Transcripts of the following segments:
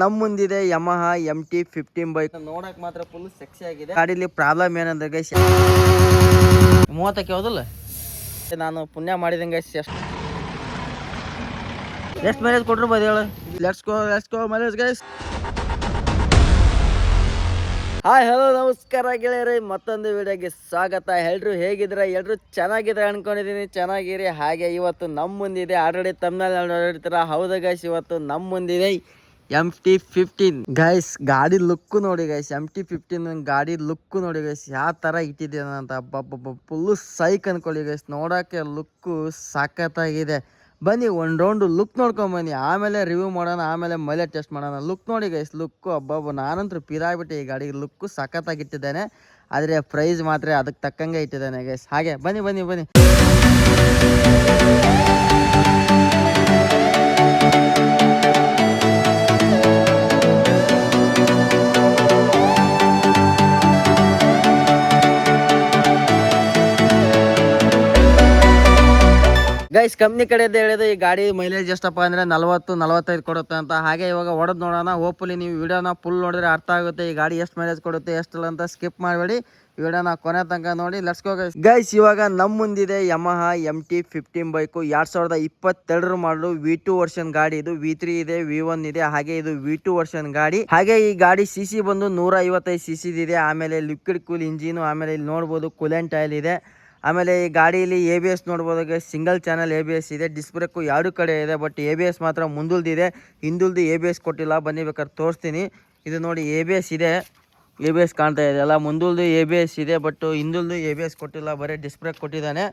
ನಮ್ ಮುಂದಿದೆ Yamaha M T fifteen bike ನೋಡಕ್ ಮಾತ್ರ ಫುಲ್ ಸೆಕ್ಸಿ ಆಗಿದೆ. ಗಾಡಿಲಿ ಪ್ರಾಬ್ಲಮ್ ಏನಂದ್ರೆ ಗೈಸ್ ಮೂವತ್ತಕ್ಕೆ ಹೋದಲ್ಲ ನಾನು ಪುಣ್ಯ ಮಾಡಿದಂಗೆ ಗೈಸ್ ಎಷ್ಟು ಮ್ಯಾರೇಜ್ ಕೊಟ್ರು ಕೊಟ್ಟಿರ್ಬೋದು ಹೇಳು let's go let's go mileage guys hi hello ನಮಸ್ಕಾರ ಗೆಳೆಯರಿ. ಮತ್ತೊಂದು ವಿಡಿಯೋಗೆ ಸ್ವಾಗತ. ಎಲ್ರು ಹೇಗಿದ್ರೆ ಎಲ್ರು ಚೆನ್ನಾಗಿದ್ರೆ ಅನ್ಕೊಂಡಿದ್ದೀನಿ. ಚೆನ್ನಾಗಿರಿ. ಹಾಗೆ ಇವತ್ತು ನಮ್ಮ ಮುಂದಿದೆ ಆಲ್ರೆಡಿ ತಮ್ಮನಲ್ಲಿ ನೋಡಿರ್ತೀರ ಹೌದಾ ಗೈಸ್ ಇವತ್ತು ನಮ್ಮ ಮುಂದಿದೆ ಎಂ ಟಿ ಫಿಫ್ಟೀನ್ ಗೈಸ್ ಗಾಡಿ ಲುಕ್ ನೋಡಿ ಗೈಸ್ ಎಂ ಟಿ ಫಿಫ್ಟೀನ್ ಗಾಡಿ ಲುಕ್ ನೋಡಿ ಗೈಸ್ ಯಾವ ಥರ ಇಟ್ಟಿದ್ದೇನೆ ಅಂತ ಅಬ್ಬಬ್ಬ ಫುಲ್ಲು ಸೈಕ್ ಅನ್ಕೊಳ್ಳಿ ಗೈಸ್ ನೋಡೋಕ್ಕೆ ಲುಕ್ಕು ಸಖತ್ತಾಗಿದೆ. ಬನ್ನಿ, ಒಂದು ರೌಂಡು ಲುಕ್ ನೋಡ್ಕೊಂಡ್ ಬನ್ನಿ. ಆಮೇಲೆ ರಿವ್ಯೂ ಮಾಡೋಣ, ಆಮೇಲೆ ಮೈಲೆ ಟೆಸ್ಟ್ ಮಾಡೋಣ. ಲುಕ್ ನೋಡಿ ಗೈಸ್ ಲುಕ್ಕು ಅಬ್ಬಬ್ಬ ನಾನಂತೂ ಪಿರಾಗ್ಬಿಟ್ಟೆ ಈ ಗಾಡಿಗೆ ಲುಕ್ ಸಖತ್ತಾಗಿಟ್ಟಿದ್ದೇನೆ ಆದರೆ ಪ್ರೈಸ್ ಮಾತ್ರ ಅದಕ್ಕೆ ತಕ್ಕಂಗೆ ಇಟ್ಟಿದ್ದೇನೆ ಗೈಸ್ ಹಾಗೆ, ಬನ್ನಿ ಬನ್ನಿ ಬನ್ನಿ. ಗೈಸ್ ಕಂಪ್ನಿ ಕಡೆಯಿಂದ ಹೇಳಿದ್ರೆ ಈ ಗಾಡಿ ಮೈಲೇಜ್ ಎಷ್ಟಪ್ಪ ಅಂದ್ರೆ ನಲವತ್ತು, ನಲವತ್ತೈದು ಕೊಡುತ್ತೆ ಅಂತ. ಹಾಗೆ ಇವಾಗ ಹೊಡೆದ್ ನೋಡೋಣ. ಹೋಪ್ಫುಲಿ ನೀವು ವಿಡಿಯೋನ ಫುಲ್ ನೋಡಿದ್ರೆ ಅರ್ಥ ಆಗುತ್ತೆ. ಈ ಗಾಡಿ ಎಷ್ಟು ಮೈಲೇಜ್ ಕೊಡುತ್ತೆ ಎಷ್ಟು ಅಂತ ಸ್ಕಿಪ್ ಮಾಡಬೇಡಿ. ವಿಡಿಯೋನ ಕೊನೆ ತನಕ ನೋಡಿ. ಲೆಟ್ಸ್ ಗೈಸ್ ಗೈಸ್ ಇವಾಗ ನಮ್ಮ ಮುಂದಿದೆ Yamaha M T fifteen bike ಎರಡ್ ಸಾವಿರದ ಇಪ್ಪತ್ತೆರಡರ ಮಾಡಲು ವಿ ಟು ವರ್ಷನ್ ಗಾಡಿ ಇದು. ವಿ ತ್ರೀ ಇದೆ ವಿ ಒನ್ ಇದೆ. ಹಾಗೆ ಇದು ವಿ ಟು ವರ್ಷನ್ ಗಾಡಿ. ಹಾಗೆ ಈ ಗಾಡಿ ಸಿ ಸಿ ಬಂದು ನೂರ ಐವತ್ತೈದು ಸಿ ಸಿ ಇದೆ. ಆಮೇಲೆ ಲಿಕ್ವಿಡ್ ಕೂಲ್ ಇಂಜಿನ್ ಆಮೇಲೆ ಇಲ್ಲಿ ನೋಡ್ಬೋದು ಕೂಲೆಂಟ್ ಆಯಿಲ್ ಇದೆ. ಆಮೇಲೆ ಈ ಗಾಡಿಯಲ್ಲಿ ಎ ಬಿ ಎಸ್ ನೋಡ್ಬೋದು single channel A B S ಇದೆ. ಡಿಸ್ಬ್ರೇಕು ಎರಡು ಕಡೆ ಇದೆ ಬಟ್ ಎ ಬಿ ಎಸ್ ಮಾತ್ರ ಮುಂದುಲ್ದಿದೆ ಹಿಂದುಲ್ದು ಎ ಬಿ ಎಸ್ ಕೊಟ್ಟಿಲ್ಲ. ಬನ್ನಿ ಬೇಕಾದ್ರೆ ತೋರಿಸ್ತೀನಿ. ಇದು ನೋಡಿ ಎ ಬಿ ಎಸ್ ಇದೆ. ಎ ಬಿ ಎಸ್ ಕಾಣ್ತಾ ಇದೆ. ಅಲ್ಲ ಮುಂದುಲ್ದು ಎ ಬಿ ಎಸ್ ಇದೆ ಬಟ್ ಹಿಂದುಲ್ದು ಎ ಬಿ ಎಸ್ ಕೊಟ್ಟಿಲ್ಲ. ಬರೀ ಡಿಸ್ಬ್ರೇಕ್ ಕೊಟ್ಟಿದ್ದಾನೆ.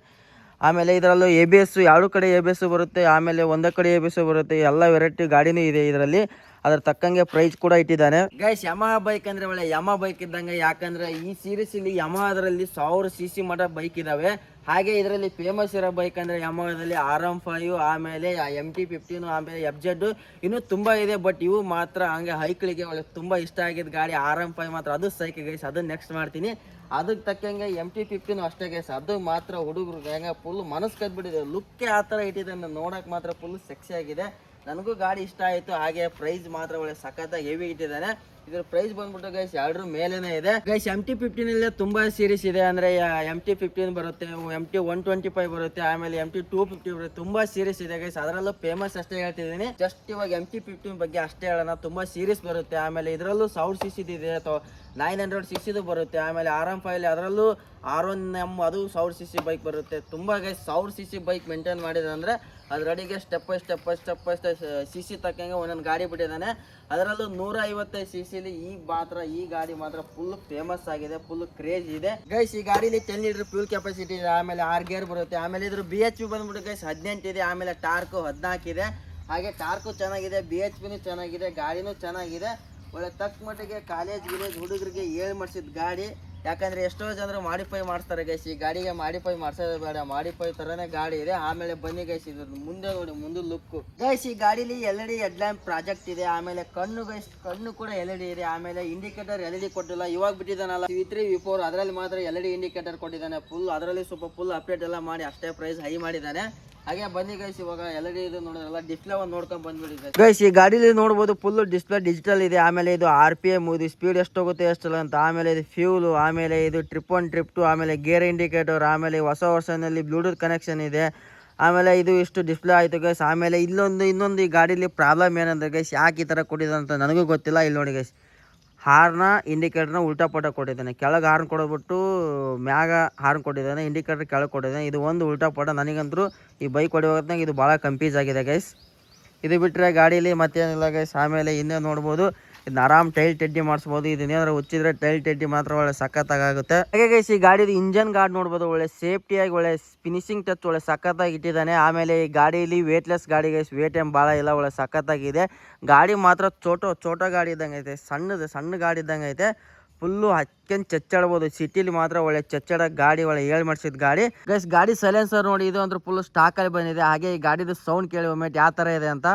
ಆಮೇಲೆ ಇದರಲ್ಲೂ ಎ ಬಿ ಎಸ್ ಎರಡು ಕಡೆ ಎ ಬಿ ಎಸ್ ಬರುತ್ತೆ, ಆಮೇಲೆ ಒಂದೇ ಕಡೆ ಎ ಬಿ ಎಸ್ ಬರುತ್ತೆ, ಎಲ್ಲ ವೆರೈಟಿ ಗಾಡಿನೂ ಇದೆ ಇದರಲ್ಲಿ. ಅದ್ರ ತಕ್ಕಂಗೆ ಪ್ರೈಸ್ ಕೂಡ ಇಟ್ಟಿದ್ದಾನೆ. ಗೈಸ್ ಯಮಹ ಬೈಕ್ ಅಂದ್ರೆ ಒಳ್ಳೆ ಯಮ ಬೈಕ್ ಇದ್ದಂಗೆ, ಯಾಕಂದ್ರೆ ಈ ಸೀರೀಸ್ ಇಲ್ಲಿ ಯಮಹದರಲ್ಲಿ ಸಾವಿರ ಸಿ ಸಿ ಮಟ ಬೈಕ್ ಇದಾವೆ. ಹಾಗೆ ಇದರಲ್ಲಿ ಫೇಮಸ್ ಇರೋ ಬೈಕ್ ಅಂದ್ರೆ ಯಮಹದಲ್ಲಿ ಆರ್ ಎಂ ಫೈವ್ ಆಮೇಲೆ ಎಂ ಟಿ ಫಿಫ್ಟೀನ್ ಆಮೇಲೆ ಎಫ್ ಜೆಡ್ ಇನ್ನೂ ತುಂಬಾ ಇದೆ ಬಟ್ ಇವು ಮಾತ್ರ ಹಂಗೆ ಹೈಕ್ಳಿಗೆ ಒಳ್ಳೆ ತುಂಬಾ ಇಷ್ಟ ಆಗಿದ್ದ ಗಾಡಿ ಆರ್ ಎಂ ಫೈವ್ ಮಾತ್ರ. ಅದು ಸೈಕ್ ಗೈಸ್ ಅದನ್ನ ನೆಕ್ಸ್ಟ್ ಮಾಡ್ತೀನಿ. ಅದಕ್ಕೆ ತಕ್ಕಂಗೆ ಎಂ ಟಿ ಫಿಫ್ಟೀನ್ ಅಷ್ಟೇ ಗೈಸ್ ಅದು ಮಾತ್ರ ಹುಡುಗರು ಹೆಂಗೆ ಫುಲ್ ಮನಸ್ಸು ಕದ್ಬಿಟ್ಟಿದೆ. ಲುಕ್ಕೇ ಆ ಥರ ಇಟ್ಟಿದೆ ನೋಡೋಕೆ ಮಾತ್ರ ಫುಲ್ ಸೆಕ್ಸಿ ಆಗಿದೆ. ನನಗೂ ಗಾಡಿ ಇಷ್ಟ ಆಯಿತು, ಹಾಗೆ ಪ್ರೈಸ್ ಮಾತ್ರ ಒಳ್ಳೆ ಸಖತ್ತಾಗಿ ಹೆವಿ ಇಟ್ಟಿದ್ದಾನೆ. ಇದ್ರ ಪ್ರೈಸ್ ಬಂದ್ಬಿಟ್ಟು ಗೈಸ್ ಎರಡರ ಮೇಲೇನೆ ಇದೆ. ಗೈಸ್ ಎಂ ಟಿ ಫಿಫ್ಟೀನ್ ತುಂಬ ಸೀರೀಸ್ ಇದೆ, ಅಂದ್ರೆ ಎಂ ಟಿ ಫಿಫ್ಟೀನ್ ಬರುತ್ತೆ M T one twenty five ಬರುತ್ತೆ, ಆಮೇಲೆ ಎಂ ಟಿ ಟೂ ಫಿಫ್ಟಿ ಬರುತ್ತೆ, ತುಂಬಾ ಸೀರೀಸ್ ಇದೆ ಗೈಸ್ ಅದರಲ್ಲೂ ಫೇಮಸ್ ಅಷ್ಟೇ ಹೇಳ್ತಿದ್ದೀನಿ. ಜಸ್ಟ್ ಇವಾಗ ಎಂ ಟಿ ಫಿಫ್ಟೀನ್ ಬಗ್ಗೆ ಅಷ್ಟೇ ಹೇಳೋಣ, ತುಂಬಾ ಸೀರೀಸ್ ಬರುತ್ತೆ, ಆಮೇಲೆ ಇದರಲ್ಲೂ ಸಾವಿರ ಸಿ ಇದೆ, ಅಥವಾ ನೈನ್ ಹಂಡ್ರೆಡ್ ಸಿ ಸಿದು ಬರುತ್ತೆ, ಆಮೇಲೆ ಆರ್ ಎಂ ಫೈವ್ ಅದರಲ್ಲೂ ಆರ್ ಒನ್ ಎಂ ಅದು ಸಾವಿರ ಸಿ ಸಿ ಬೈಕ್ ಬರುತ್ತೆ. ತುಂಬ ಗೈಸ್ ಸಾವಿರ ಸಿ ಸಿ ಬೈಕ್ ಮೇಂಟೈನ್ ಮಾಡಿದೆ ಅಂದರೆ ಅದರಡಿಗೆ step by step by step by step C C ತಕ್ಕಂಗೆ ಒಂದೊಂದು ಗಾಡಿ ಬಿಟ್ಟಿದ್ದಾನೆ. ಅದರಲ್ಲೂ ನೂರ ಐವತ್ತೈದು ಸಿ ಸಿಲಿ ಈ ಮಾತ್ರ, ಈ ಗಾಡಿ ಮಾತ್ರ ಫುಲ್ ಫೇಮಸ್ ಆಗಿದೆ ಫುಲ್ ಕ್ರೇಜ್ ಇದೆ. ಗೈಸ್ ಈ ಗಾಡಿಲಿ ಟೆನ್ ಲೀಟರ್ ಫ್ಯೂಲ್ ಕೆಪಾಸಿಟಿ ಇದೆ, ಆಮೇಲೆ ಆರ್ ಗೇರ್ ಬರುತ್ತೆ, ಆಮೇಲೆ ಇದ್ರ ಬಿ ಎಚ್ ಪಿ ಬಂದ್ಬಿಟ್ಟು ಗೈಸ್ ಹದಿನೆಂಟು ಇದೆ, ಆಮೇಲೆ ಟಾರ್ಕು ಹದಿನಾಲ್ಕು ಇದೆ. ಹಾಗೆ ಟಾರ್ಕು ಚೆನ್ನಾಗಿದೆ ಬಿ ಎಚ್ ಪಿನೂ ಚೆನ್ನಾಗಿದೆ, ಗಾಡಿನೂ ಚೆನ್ನಾಗಿದೆ. ಒಳ್ಳೆ ತಕ್ಕ ಮಟ್ಟಿಗೆ ಕಾಲೇಜ್ ಗಿಲೇಜ್ ಹುಡುಗರಿಗೆ ಏಳು ಮಾಡಿಸಿದ ಗಾಡಿ. ಯಾಕಂದ್ರೆ ಎಷ್ಟೋ ಜನರು ಮಾಡಿಫೈ ಮಾಡಿಸ್ತಾರೆ ಗೈಸ್ ಈ ಗಾಡಿಗೆ ಮಾಡಿಫೈ ಮಾಡಿಸೋದು ಬೇಡ. ಮಾಡಿಫೈ ತರನೇ ಗಾಡಿ ಇದೆ. ಆಮೇಲೆ ಬನ್ನಿ ಗೈಸ್ ಮುಂದೆ ನೋಡಿ, ಮುಂದೆ ಲುಕ್ ಗೈಸ್ ಈ ಗಾಡಿಲಿ L E D head lamp project ಇದೆ. ಆಮೇಲೆ ಕಣ್ಣು ಗೈಸ್ ಕಣ್ಣು ಕೂಡ ಎಲ್ ಇ ಡಿ ಇದೆ. ಆಮೇಲೆ ಇಂಡಿಕೇಟರ್ ಎಲ್ ಇ ಕೊಟ್ಟಿಲ್ಲ. ಇವಾಗ ಬಿಟ್ಟಿದ್ದಾನಲ್ಲ. ವಿ ತ್ರೀ ವಿ ಫೋರ್ ಅದರಲ್ಲಿ ಮಾತ್ರ ಎಲ್ ಇಂಡಿಕೇಟರ್ ಕೊಟ್ಟಿದ್ದಾನೆ. ಫುಲ್ ಅದರಲ್ಲಿ ಸ್ವಲ್ಪ ಫುಲ್ ಅಪ್ಡೇಟ್ ಎಲ್ಲ ಮಾಡಿ, ಅಷ್ಟೇ ಪ್ರೈಸ್ ಹೈ ಮಾಡಿದ್ದಾನೆ. ಹಾಗೆ ಬನ್ನಿ ಗೈಸ್ ಇವಾಗ ಡಿಸ್ಪ್ಲೇ ನೋಡ್ಕೊಂಡ್ ಬಂದ್ಬಿಡಿ ಗೈಸ್ ಈ ಗಾಡಿಲಿ ನೋಡ್ಬೋದು ಫುಲ್ ಡಿಸ್ಪ್ಲೇ ಡಿಜಿಟಲ್ ಇದೆ. ಆಮೇಲೆ ಇದು ಆರ್ ಪಿ ಎಂ ಇದು ಸ್ಪೀಡ್ ಎಷ್ಟು ಹೋಗುತ್ತೆ ಎಷ್ಟಲ್ಲ ಅಂತ. ಆಮೇಲೆ ಇದು ಫ್ಯೂಲು ಆಮೇಲೆ ಇದು ಟ್ರಿಪ್ ಒನ್ ಟ್ರಿಪ್ ಟು ಆಮೇಲೆ ಗೇರ್ ಇಂಡಿಕೇಟರ್ ಆಮೇಲೆ ಹೊಸ ವರ್ಷನಲ್ಲಿ ಬ್ಲೂಟೂತ್ ಕನೆಕ್ಷನ್ ಇದೆ. ಆಮೇಲೆ ಇದು ಇಷ್ಟು ಡಿಸ್ಪ್ಲೇ ಆಯಿತು ಗೈಸ್ ಆಮೇಲೆ ಇಲ್ಲೊಂದು, ಇನ್ನೊಂದು ಈ ಗಾಡೀಲಿ ಪ್ರಾಬ್ಲಮ್ ಏನಂದ್ರೆ ಗೈಸ್ ಯಾಕೆ ಈ ಥರ ಕೊಟ್ಟಿದೆ ಅಂತ ನನಗೂ ಗೊತ್ತಿಲ್ಲ. ಇಲ್ಲಿ ನೋಡಿ ಗೈಸ್ ಹಾರ್ನ ಇಂಡಿಕೇಟರ್ನ ಉಲ್ಟಾ ಪಲ್ಟಾ ಕೊಟ್ಟಿದ್ದಾನೆ. ಕೆಳಗೆ ಹಾರ್ನ್ ಕೊಡ್ಬಿಟ್ಟು ಮ್ಯಾಗ ಹಾರ್ನ್ ಕೊಟ್ಟಿದ್ದಾನೆ ಇಂಡಿಕೇಟರ್ ಕೆಳಗೆ ಕೊಟ್ಟಿದ್ದಾನೆ. ಇದು ಒಂದು ಉಲ್ಟಾ ಪಲ್ಟಾ ನನಗಂತೂ ಈ ಬೈಕ್ ಹೊಡೆಯೋದ್ನಾಗ ಇದು ಭಾಳ ಕನ್ಫ್ಯೂಸ್ ಆಗಿದೆ ಗೈಸ್ ಇದು ಬಿಟ್ಟರೆ ಗಾಡೀಲಿ ಮತ್ತೇನಿಲ್ಲ ಗೈಸ್ ಆಮೇಲೆ ಇನ್ನೇ ನೋಡ್ಬೋದು? ಇದನ್ನ ಆರಾಮ್ ಟೈಲ್ ಟೆಡ್ಡಿ ಮಾಡಿಸ್ಬೋದು. ಇದನ್ನೇನಾದ್ರು ಹುಚ್ಚಿದ್ರೆ ಟೈಲ್ ಟೆಡ್ಡಿ ಮಾತ್ರ ಒಳ್ಳೆ ಸಖತ್ತಾಗುತ್ತೆ ಹಾಗೆ ಗೈಸ್ ಈ ಗಾಡಿದು ಇಂಜನ್ ಗಾರ್ಡ್ ನೋಡಬಹುದು ಒಳ್ಳೆ ಸೇಫ್ಟಿಯಾಗಿ ಒಳ್ಳೆ ಫಿನಿಶಿಂಗ್ ಟಚ್ ಒಳ್ಳೆ ಸಖತ್ತಾಗಿ ಇಟ್ಟಿದ್ದಾನೆ. ಆಮೇಲೆ ಈ ಗಾಡಿಯಲ್ಲಿ ವೇಟ್ಲೆಸ್ ಗಾಡಿ ಗೈಸ್ ವೇಟ್ ಏನು ಬಹಳ ಇಲ್ಲ, ಒಳ್ಳೆ ಸಖತ್ತಾಗಿದೆ. ಗಾಡಿ ಮಾತ್ರ ಚೋಟೋ ಚೋಟೋ ಗಾಡಿ ಇದ್ದಂಗೆ ಐತೆ. ಸಣ್ಣದು, ಸಣ್ಣ ಗಾಡಿ ಇದ್ದಂಗೆ ಐತೆ. ಫುಲ್ಲು ಹಚ್ಚನ್ ಚಚ್ಚಾಡ್ಬೋದು. ಸಿಟಿಲಿ ಮಾತ್ರ ಒಳ್ಳೆ ಚಚ್ಚಾಡ ಗಾಡಿ, ಒಳ್ಳೆ ಏಳು ಮಾಡಿಸಿದ ಗಾಡಿ. ಗೈಸ್ ಗಾಡಿ ಸೈಲೆನ್ಸರ್ ನೋಡಿ ಇದು ಅಂದ್ರೆ ಫುಲ್ ಸ್ಟಾಕ್ ಅಲ್ಲಿ ಬಂದಿದೆ. ಹಾಗೆ ಈ ಗಾಡಿದು ಸೌಂಡ್ ಕೇಳಿ ಒಮ್ಮೆ ಯಾವ ತರ ಇದೆ ಅಂತ.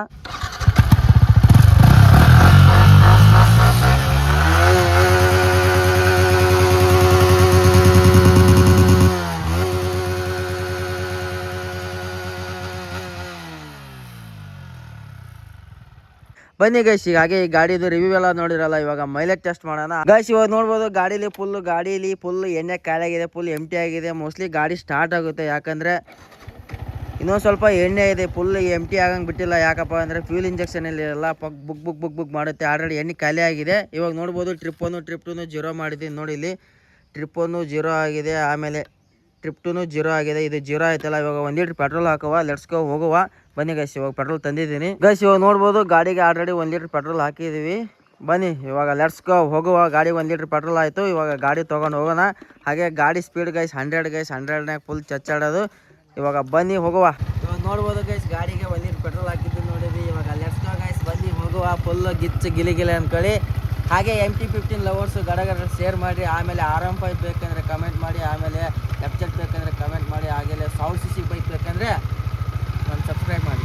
ಬನ್ನಿ ಗೈಸ್ ಈಗ ಹಾಗೆ ಈ ಗಾಡಿದು ರಿವ್ಯೂ ಎಲ್ಲ ನೋಡಿರಲ್ಲ, ಇವಾಗ ಮೈಲೇಜ್ ಟೆಸ್ಟ್ ಮಾಡೋಣ. ಗೈಸ್, ಇವಾಗ ನೋಡ್ಬೋದು ಗಾಡಿಲಿ ಫುಲ್ ಗಾಡಿಲಿ ಫುಲ್ ಎಣ್ಣೆ ಖಾಲಿಯಾಗಿದೆ ಫುಲ್ ಎಂಟಿ ಆಗಿದೆ. ಮೋಸ್ಟ್ಲಿ ಗಾಡಿ ಸ್ಟಾರ್ಟ್ ಆಗುತ್ತೆ, ಯಾಕಂದ್ರೆ ಇನ್ನೊಂದು ಸ್ವಲ್ಪ ಎಣ್ಣೆ ಇದೆ ಫುಲ್ ಎಂ ಟಿ ಆಗಂಗೆ ಬಿಟ್ಟಿಲ್ಲ. ಯಾಕಪ್ಪ ಅಂದರೆ ಫ್ಯೂಲ್ ಇಂಜೆಕ್ಷನ್ ಎಲ್ಲ ಪಕ್, ಬುಕ್ ಬುಕ್ ಬುಕ್ ಬುಕ್ ಮಾಡುತ್ತೆ. ಆಲ್ರೆಡಿ ಎಣ್ಣೆ ಖಾಲಿ ಆಗಿದೆ. ಇವಾಗ ನೋಡ್ಬೋದು ಟ್ರಿಪ್ ಒನ್ ಟ್ರಿಪ್ ಟೂನು ಜೀರೋ ಮಾಡಿದ್ದೀನಿ ನೋಡಿ ಇಲ್ಲಿ. ಟ್ರಿಪ್ ಒನ್ನು ಜೀರೋ ಆಗಿದೆ, ಆಮೇಲೆ ಟ್ರಿಪ್ ಟೂನು ಜೀರೋ ಆಗಿದೆ. ಇದು ಜೀರೋ ಆಯ್ತಲ್ಲ, ಇವಾಗ ಒಂದು ಲೀಟ್ರ್ ಪೆಟ್ರೋಲ್ ಹಾಕುವ ಲೆಟ್ಸ್ಕೋ ಹೋಗುವ. ಬನ್ನಿ ಗೈಸ್ ಇವಾಗ ಪೆಟ್ರೋಲ್ ತಂದಿದ್ದೀನಿ. ಗೈಸ್ ಇವಾಗ ನೋಡ್ಬೋದು ಗಾಡಿಗೆ ಆಲ್ರೆಡಿ ಒಂದು ಲೀಟ್ರ್ ಪೆಟ್ರೋಲ್ ಹಾಕಿದ್ದೀವಿ ಬನ್ನಿ, ಇವಾಗ ಲೆಟ್ಸ್ ಗೋ ಹೋಗುವ ಗಾಡಿ ಒಂದು ಲೀಟ್ರ್ ಪೆಟ್ರೋಲ್ ಆಯಿತು. ಇವಾಗ ಗಾಡಿ ತೊಗೊಂಡು ಹೋಗೋಣ. ಹಾಗೆ ಗಾಡಿ ಸ್ಪೀಡ್ ಗೈಸ್ ಹಂಡ್ರೆಡ್ ಗೈಸ್ ಹಂಡ್ರೆಡ್ನಾಗ ಫುಲ್ ಚಚ್ಚಾಡೋದು. ಇವಾಗ ಬನ್ನಿ, ಹೋಗುವ. ಇವಾಗ ನೋಡ್ಬೋದು ಗೈಸ್ ಗಾಡಿಗೆ ಒಂದು ಲೀಟ್ರ್ ಪೆಟ್ರೋಲ್ ಹಾಕಿದ್ದು ನೋಡಿದ್ವಿ ಇವಾಗ ಲೆಟ್ಸ್ ಗೋ ಗೈಸ್ ಬನ್ನಿ, ಹೋಗುವ. ಫುಲ್ ಗಿಚ್ಚು ಗಿಲಿಗಿಲಿ ಅಂದ್ಕೊಳ್ಳಿ ಹಾಗೆ ಎಂ ಟಿ ಫಿಫ್ಟೀನ್ ಲವರ್ಸು ಗಡಗಡ ಗಡ ಶೇರ್ ಮಾಡಿ ಆಮೇಲೆ ಆರ್ ಎಂ ಫೈವ್ ಬೇಕಂದ್ರೆ ಕಮೆಂಟ್ ಮಾಡಿ. ಆಮೇಲೆ ಲೆಫ್ಟ್ ಬೇಕಂದ್ರೆ ಕಮೆಂಟ್ ಮಾಡಿ. ಹಾಗೆ ಸೌಂಡ್ ಸಿ ಸಿ ಬೈಕ್ ಬೇಕಂದ್ರೆ ಸಬ್ಸ್ಕ್ರೈಬ್ ಮಾಡಿ.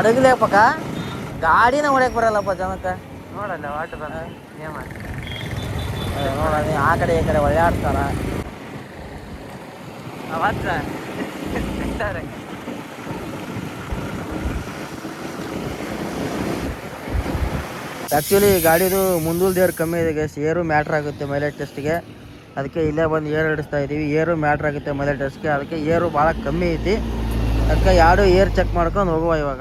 ಅಡಗಲೇ ಪಕ್ಕ ಗಾಡಿನ ಹೊಡ್ಯಕ್ ಬರಲ್ಲಪ್ಪ ಜನಕ್ಕೆ. ನೋಡಲ್ಲ ವಾಟ್ ಬರ ಏನ್ ಮಾಡಿ ನೋಡ ಆ ಕಡೆ ಈ ಕಡೆ ಒಳ್ಳಾಡ್ತಾರ. ಅವತ್ತ ಸಿಗ್ತಾರೆ ಆ್ಯಕ್ಚುಲಿ ಗಾಡಿದು ಮುಂದೂಲ್ ದೇವ್ರು ಕಮ್ಮಿ ಇದೆ ಗೈಸ್ ಏರು ಮ್ಯಾಟ್ರ್ ಆಗುತ್ತೆ ಮೈಲೇಜ್ ಟೆಸ್ಟ್ಗೆ ಅದಕ್ಕೆ ಇಲ್ಲೇ ಬಂದು ಏರ್ ಹಿಡಿಸ್ತಾ ಇದ್ದೀವಿ ಏರು ಮ್ಯಾಟ್ರ್ ಆಗುತ್ತೆ ಮೈಲೇಜ್ ಟೆಸ್ಟ್ಗೆ ಅದಕ್ಕೆ ಏರು ಭಾಳ ಕಮ್ಮಿ ಐತಿ. ಅದಕ್ಕೆ ಎರಡು ಏರ್ ಚೆಕ್ ಮಾಡ್ಕೊಂಡು ಹೋಗುವ ಇವಾಗ.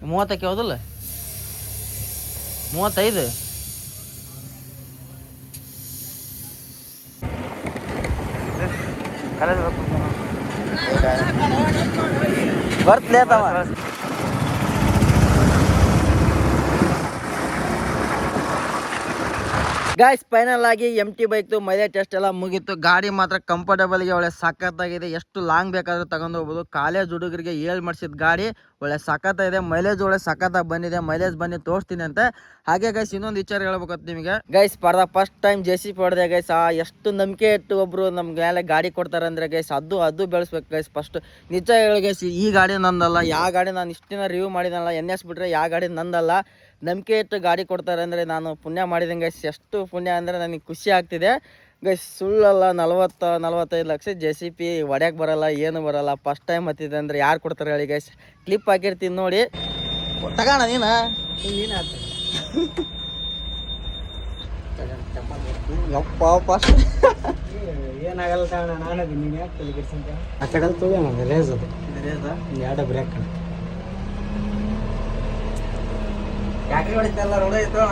ಮೂವತ್ತಕ್ಕೆ ಹೌದಲ್ಲ? ಮೂವತ್ತೈದು? ಬರ್ತಲೇ ತಮ್ಮ ಗಾಯ್ಸ್ ಫೈನಲ್ ಆಗಿ ಎಂ ಟಿ ಬೈಕ್ದು ಮೈಲೇಜ್ ಟೆಸ್ಟ್ ಎಲ್ಲ ಮುಗೀತು. ಗಾಡಿ ಮಾತ್ರ ಕಂಫರ್ಟಬಲ್ಗೆ ಒಳ್ಳೆ ಸಖತ್ತಾಗಿದೆ ಎಷ್ಟು ಲಾಂಗ್ ಬೇಕಾದರೂ ತಗೊಂಡು ಹೋಗ್ಬೋದು. ಕಾಲೇಜ್ ಹುಡುಗರಿಗೆ ಏಳ್ ಮಾಡಿಸಿದ ಗಾಡಿ ಒಳ್ಳೆ ಸಖತ್ತಾಗಿದೆ ಮೈಲೇಜ್ ಒಳ್ಳೆ ಸಖತ್ತಾಗಿ ಬಂದಿದೆ. ಮೈಲೇಜ್ ಬನ್ನಿ, ತೋರಿಸ್ತೀನಿ ಅಂತ. ಹಾಗೆ ಗೈಸ್ ಇನ್ನೊಂದು ವಿಚಾರ ಹೇಳ್ಬೇಕಂತ ನಿಮಗೆ. Guys ಪರ್ದ first time J C P guys ಆ ಎಷ್ಟು ನಂಬಿಕೆ ಇಟ್ಟು ಒಬ್ರು ನಮ್ಗೆ ಮೇಲೆ ಗಾಡಿ ಕೊಡ್ತಾರೆ ಅಂದ್ರೆ ಗೈಸ್ ಅದು ಅದು ಬೆಳೆಸ್ಬೇಕು ಗೈಸ್ ಫಸ್ಟ್ ನಿಜ ಹೇಳಿ ಗೈಸ್ ಈ ಗಾಡಿ ನಂದಲ್ಲ ಯಾವ ಗಾಡಿ ನಾನು ಇಷ್ಟಿನ ರಿವ್ಯೂ ಮಾಡಿದನಲ್ಲ ಎನ್ ಎಸ್ ಬಿಟ್ರೆ ಯಾವ ಗಾಡಿ ನಂದಲ್ಲ. ನಂಬಿಕೆ ಇಟ್ಟು ಗಾಡಿ ಕೊಡ್ತಾರೆ ಅಂದರೆ ನಾನು ಪುಣ್ಯ ಮಾಡಿದಂಗೆ ಗೈಸ್ ಎಷ್ಟು ಪುಣ್ಯ ಅಂದರೆ ನನಗೆ ಖುಷಿ ಆಗ್ತಿದೆ. ಗೈಸ್ ಸುಳ್ಳಲ್ಲ ನಲ್ವತ್ತು ನಲ್ವತ್ತೈದು ಲಕ್ಷ ಜೆ ಸಿ ಪಿ ಹೊಡ್ಯಕ್ಕೆ ಬರೋಲ್ಲ ಏನು ಬರಲ್ಲ. ಫಸ್ಟ್ ಟೈಮ್ ಹತ್ತಿದೆ ಅಂದರೆ ಯಾರು ಕೊಡ್ತಾರೆ ಹೇಳಿ ಗೈಸ್ ಕ್ಲಿಪ್ ಹಾಕಿರ್ತೀನಿ ನೋಡಿ. ತಗೋಣ ನೀನು. ಫಸ್ಟ್ ಏನಾಗಲ್ಲ ತಗೋಣ ನಾನು ಆ ಕಡೆ ತೋಗ ರೇಸ್ ಅದು. ಎರಡು ಬ್ರೇಕ್ ಯಾಕ್ರಿ ಹೊಡಿತಲ್ಲ ರೋಡ ಐತೋ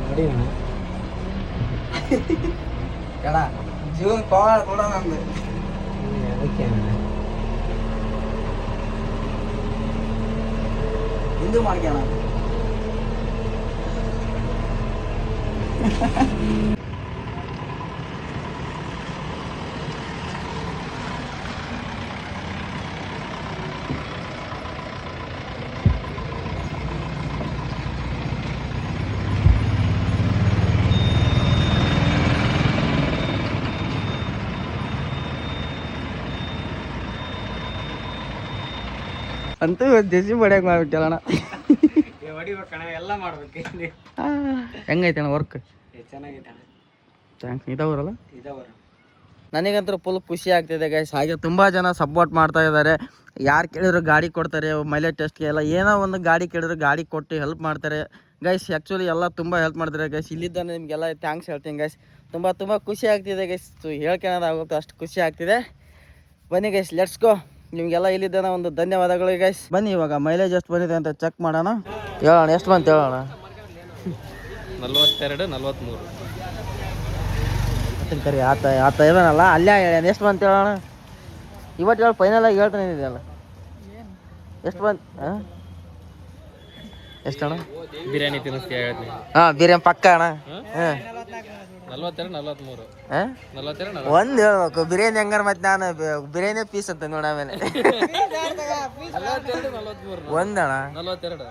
ನೋಡಿ ಅಣ್ಣ ಕಡ ಜೀವನ ಪವಾಡ ಕೊಡ ನಮ್ದು ಅದಕ್ಕೆ ಹಿಂದೂ ಮಾಡ್ಕ್ಯಾಣ ಅಂತೂ ಜೆಸಿ ಬಡಿಯಾಗ ಮಾಡ್ಬಿಟ್ಟಲ್ಲ ಹೊಡಿಬೇಕಣ್ಣ ಎಲ್ಲ ಮಾಡ್ಬೇಕು ಹೆಂಗೈತೆ ಅಣ್ಣ ವರ್ಕ್ ಚೆನ್ನಾಗೈತೆ ಥ್ಯಾಂಕ್ಸ್ ಇದಾವ್ರಲ್ಲ? ಇದಾವ್ರ ನನಗಂತೂ ಫುಲ್ ಖುಷಿ ಆಗ್ತಿದೆ ಗೈಸ್ ಹಾಗೆ ತುಂಬ ಜನ ಸಪೋರ್ಟ್ ಮಾಡ್ತಾ ಇದ್ದಾರೆ. ಯಾರು ಕೇಳಿದ್ರು ಗಾಡಿ ಕೊಡ್ತಾರೆ ಮೈಲೇಜ್ ಟೆಸ್ಟ್ಗೆ ಎಲ್ಲ. ಏನೋ ಒಂದು ಗಾಡಿ ಕೇಳಿದ್ರು ಗಾಡಿ ಕೊಟ್ಟು ಹೆಲ್ಪ್ ಮಾಡ್ತಾರೆ. ಗೈಸ್ ಆ್ಯಕ್ಚುಲಿ ಎಲ್ಲ ತುಂಬ ಹೆಲ್ಪ್ ಮಾಡ್ತಾರೆ ಗೈಸ್ ಇಲ್ಲಿದ್ದ ನಿಮಗೆಲ್ಲ ಥ್ಯಾಂಕ್ಸ್ ಹೇಳ್ತೀನಿ ಗೈಸ್ ತುಂಬ ತುಂಬ ಖುಷಿ ಆಗ್ತಿದೆ ಗೈಸ್ ಹೇಳ್ಕೊಳೋದಾಗುತ್ತೆ ಅಷ್ಟು ಖುಷಿ ಆಗ್ತಿದೆ. ಬನ್ನಿ ಗೈಸ್ ಲೆಟ್ಸ್ ಗೋ ನಿಮಗೆಲ್ಲ ಇಲ್ಲಿದ್ದಾನ ಒಂದು ಧನ್ಯವಾದಗಳು ಗೈಸ್ ಬನ್ನಿ ಇವಾಗ ಮೈಲೇಜ್ ಎಷ್ಟು ಬಂದಿದೆ ಅಂತ ಚೆಕ್ ಮಾಡೋಣ. ಹೇಳೋಣ ಎಷ್ಟು ಬಂತು ಹೇಳೋಣ? ನಲ್ವತ್ತೆರಡು ನಲ್ವತ್ತ್ಮೂರು ಕರಿ ಆತ ಆತ ಇದಾನಲ್ಲ ಅಲ್ಲೇ ಹೇಳ್ಯಾನ ಎಷ್ಟು ಬಂತು ಹೇಳೋಣ? ಇವತ್ತು ಹೇಳಿ ಫೈನಲ್ ಆಗಿ ಹೇಳ್ತಾನೆ ಇದೆಯಲ್ಲ ಎಷ್ಟು ಬಂತು ಹಾಂ ಅಣ್ಣ? ಬಿರಿಯಾನಿ ತಿನ್ನಿಸ್ತೀಯ ಹೇಳ್ತೀನಿ. ಹಾಂ ಬಿರಿಯಾನಿ ಪಕ್ಕ ಅಣ್ಣ. ಹಾಂ. ಒಂದು ಹೇಳ್ಬೇಕು. ಬಿರಿಯಾನಿ ಹೆಂಗಾರ ಮತ್ತೆ ನಾನು? ಬಿರಿಯಾನಿ ಪೀಸ್ ಅಂತ ನೋಡ ಆಮೇಲೆ.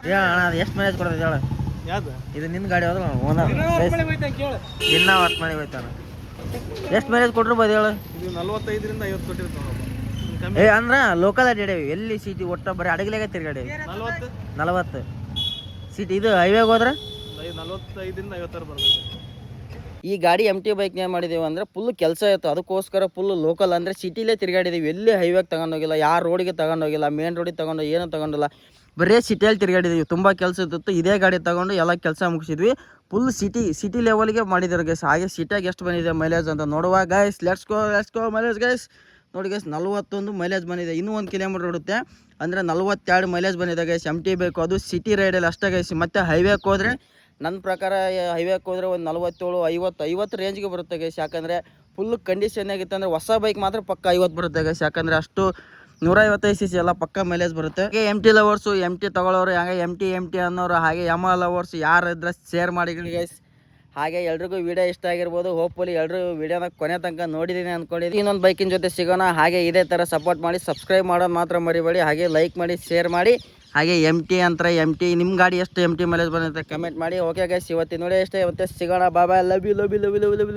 ಹೇಳಣ್ಣ ಎಷ್ಟು ಮೈಲೇಜ್ ಕೊಡ್ತೀವಿ ಹೇಳ. ಇದು ನಿನ್ನ ಗಾಡಿ ಹೋದ್ರೆ ಓನರ್. ಇನ್ನ ದಿನ ಮನೆಗೆ ಹೋಯ್ತಾನ ಎಷ್ಟು ಮೈಲೇಜ್ ಕೊಟ್ಟಿರ್ಬೋದು ಹೇಳು. ಇದು ನಲ್ವತ್ತೈದರಿಂದ ಐವತ್ತು ಕೊಟ್ಟಿರ್ತಾವೆ ಏ ಅಂದ್ರ ಲೋಕಲ್ ಅಡ್ಡಾಡೇವಿ ಎಲ್ಲಿ ಸಿಟಿ ಒಟ್ಟ ಬರೀ ಅಡಗಲೆಗೆ ತಿರ್ಗಾಡೇವಿ ನಲ್ವತ್ತು. ನಲವತ್ತು. ಸಿಟಿ ಇದು ಹೈವೇಗೆ ಹೋದ್ರೆ? ನಲ್ವತ್ತೈದರಿಂದ ಐವತ್ತಾರು ಬರ್ತದೆ ಈ ಗಾಡಿ ಎಂ ಟಿ ಬೈಕ್ ಏನು ಮಾಡಿದೀವಿ ಅಂದರೆ ಫುಲ್ ಕೆಲಸ ಇತ್ತು. ಅದಕ್ಕೋಸ್ಕರ ಫುಲ್ ಲೋಕಲ್ ಅಂದರೆ ಸಿಟಿಲೇ ತಿರುಗಾಡಿದೀವಿ. ಎಲ್ಲಿ ಹೈವೇಗೆ ತಗೊಂಡೋಗಿಲ್ಲ, ಯಾರು ರೋಡಿಗೆ ತಗೊಂಡೋಗಿಲ್ಲ ಮೇನ್ ರೋಡಿಗೆ ತಗೊಂಡು ಏನೂ ತಗೊಂಡಿಲ್ಲ. ಬರೀ ಸಿಟಿಯಲ್ಲಿ ತಿರುಗಾಡಿದೀವಿ. ತುಂಬ ಕೆಲಸ ಇತ್ತು ಇದೇ ಗಾಡಿ ತಗೊಂಡು ಎಲ್ಲ ಕೆಲಸ ಮುಗಿಸಿದ್ವಿ. ಫುಲ್ ಸಿಟಿ ಸಿಟಿ ಲೆವೆಲ್ಗೆ ಮಾಡಿದ್ರು ಗೈಸ್ ಹಾಗೆ ಸಿಟಿಯಾಗಿ ಎಷ್ಟು ಬಂದಿದೆ ಮೈಲೇಜ್ ಅಂತ ನೋಡುವ guys let's go let's go mileage guys ನೋಡಿ ಗೈಸ್ ನಲ್ವತ್ತೊಂದು ಮೈಲೇಜ್ ಬಂದಿದೆ. ಇನ್ನೂ ಒಂದು ಕಿಲೋಮೀಟರ್ ಓಡುತ್ತೆ. ಅಂದರೆ ನಲ್ವತ್ತೆರಡು ಮೈಲೇಜ್ ಬಂದಿದೆ ಗೈಸ್ ಎಂ ಟಿ ಬೇಕು ಅದು ಸಿಟಿ ರೈಡಲ್ಲಿ ಅಷ್ಟೇ ಗೈಸ್ ಮತ್ತು ಹೈವೇಗೆ ಹೋದರೆ ನನ್ನ ಪ್ರಕಾರ ಹೈವೇಕ್ ಹೋದರೆ ಒಂದು ನಲ್ವತ್ತೇಳು, ಐವತ್ತು ಐವತ್ತು ರೇಂಜ್ಗೆ ಬರುತ್ತೆ ಗೈಸ್ ಯಾಕಂದರೆ ಫುಲ್ ಕಂಡೀಷನ್ ಆಗಿತ್ತು ಅಂದರೆ ಹೊಸ ಬೈಕ್ ಮಾತ್ರ ಪಕ್ಕ ಐವತ್ತು ಬರುತ್ತೆ ಗೈಸ್ ಯಾಕಂದರೆ ಅಷ್ಟು ನೂರ ಐವತ್ತೈದು ಸಿ ಸಿ ಎಲ್ಲ ಪಕ್ಕ ಮೈಲೇಜ್ ಬರುತ್ತೆ. ಹಾಗೆ M T lovers M T ತಗೊಳ್ಳೋರು, ಹಾಗೆ ಎಂ ಟಿ ಎಂ ಟಿ ಅನ್ನೋರು, ಹಾಗೆ ಯಮ ಲವರ್ಸ್ ಯಾರು ಇದ್ರೆ ಶೇರ್ ಮಾಡಿ ಗೈಸ್ ಹಾಗೆ ಎಲ್ರಿಗೂ ವಿಡಿಯೋ ಇಷ್ಟ ಆಗಿರ್ಬೋದು. ಹೋಪ್ಫುಲಿ ಎಲ್ಲರೂ ವಿಡಿಯೋನ ಕೊನೆ ತನಕ ನೋಡಿದ್ದೀನಿ ಅಂದ್ಕೊಂಡಿದ್ದೀನಿ ಇನ್ನೊಂದು ಬೈಕಿನ ಜೊತೆ ಸಿಗೋಣ. ಹಾಗೆ ಇದೇ ಥರ ಸಪೋರ್ಟ್ ಮಾಡಿ ಸಬ್ಸ್ಕ್ರೈಬ್ ಮಾಡೋದು ಮಾತ್ರ ಮರಿಬೇಡಿ. ಹಾಗೆ ಲೈಕ್ ಮಾಡಿ ಶೇರ್ ಮಾಡಿ. ಹಾಗೆ ಎಂ ಟಿ ಅಂತ ಎಂ ಟಿ ನಿಮ್ಮ ಗಾಡಿ ಎಷ್ಟು ಎಂ ಟಿ ಮೈಲೇಜ್ ಬಂದಿರುತ್ತೆ ಕಮೆಂಟ್ ಮಾಡಿ. ಓಕೆ ಗೈಸ್ ಇವತ್ತಿನ ನೋಡಿ ಎಷ್ಟೇ ಇವತ್ತೆ ಸಿಗೋಣ. ಬಾಬಾ love you love you love you love you